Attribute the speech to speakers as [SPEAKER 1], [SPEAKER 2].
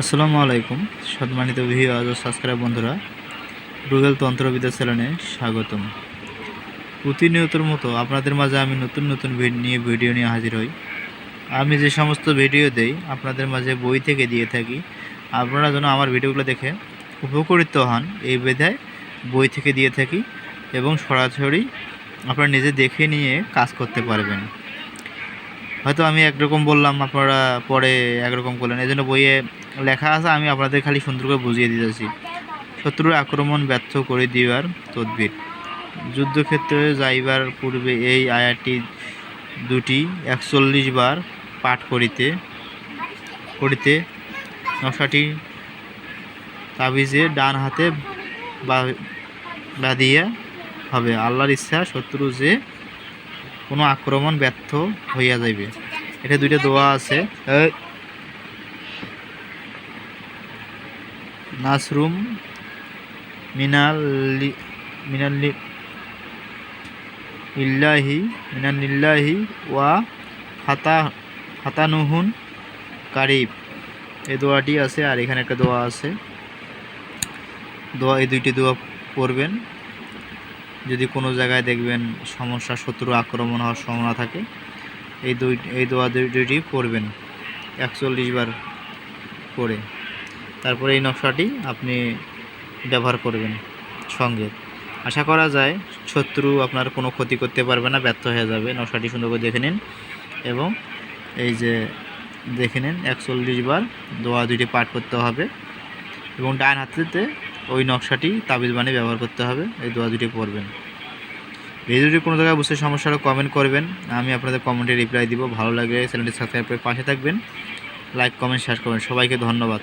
[SPEAKER 1] আসসালামু আলাইকুম, সম্মানিত ভিউয়ার্স ও সাবস্ক্রাইব বন্ধুরা। রুবেল তন্ত্রবিদ্যা চ্যানেলে স্বাগতম। প্রতিনিয়তর মতো আপনাদের মাঝে আমি নতুন নতুন নিয়ে ভিডিও নিয়ে হাজির হই। আমি যে সমস্ত ভিডিও দেই, আপনাদের মাঝে বই থেকে দিয়ে থাকি। আপনারা যেন আমার ভিডিওগুলো দেখে উপকৃত হন এই বেধায় বই থেকে দিয়ে থাকি এবং সরাসরি আপনারা নিজে দেখে নিয়ে কাজ করতে পারবেন। হয়তো আমি একরকম বললাম, আপনারা পরে একরকম করলেন। এই জন্য বইয়ে লেখা আছে, আমি আপনাদের খালি সুন্দর করে বুঝিয়ে দিতেছি শত্রুর আক্রমণ ব্যর্থ করে দিবার তদবির। যুদ্ধক্ষেত্রে যাইবার পূর্বে এই আয়াতটি দুটি একচল্লিশ বার পাঠ করিতে করিতে নকশাটি তাবিজে ডান হাতে বাঁধিয়া হবে। আল্লাহর ইচ্ছা শত্রু যে কোনো আক্রমণ ব্যর্থ হইয়া যাইবে। এটা দুইটা দোয়া আছে। নাসরুম মিনাল্লি মিনাল্লি, ইল্লাহি, মিনাল্লিল্লাহি ওয়া ফাতা, ফাতানুহুন কারিব। এই দোয়াটি আছে আর এখানে একটা দোয়া আছে। দোয়া, এই দুইটি দোয়া পড়বেন। যদি কোনো জায়গায় দেখবেন সমস্যা, শত্রু আক্রমণ হওয়ার সম্ভাবনা থাকে, এই দুই, এই দোয়া দুই- দুইটি পড়বেন, একচল্লিশ বার করে তারপরে এই নকশাটি আপনি ব্যবহার করবেন সঙ্গে। আশা করা যায় শত্রু আপনার কোনো ক্ষতি করতে পারবে না, ব্যর্থ হয়ে যাবে। নকশাটি সুন্দর করে দেখে নিন এবং এই যে দেখে নিন, একচল্লিশ বার দোয়া দুইটি পাঠ করতে হবে এবং ডান হাতেতে ওই নকশাটি তাবিল বানিয়ে ব্যবহার করতে হবে, এই দোয়া দুটি পড়বেন। ভিডিওটি কোনো জায়গায় বুঝতে সমস্যা হলে কমেন্ট করবেন। আমি আপনাদের কমেন্টে রিপ্লাই দিব। ভালো লাগলে চ্যানেলটি সাবস্ক্রাইব করে পাশে থাকবেন। লাইক কমেন্ট শেয়ার করবেন। সবাইকে ধন্যবাদ।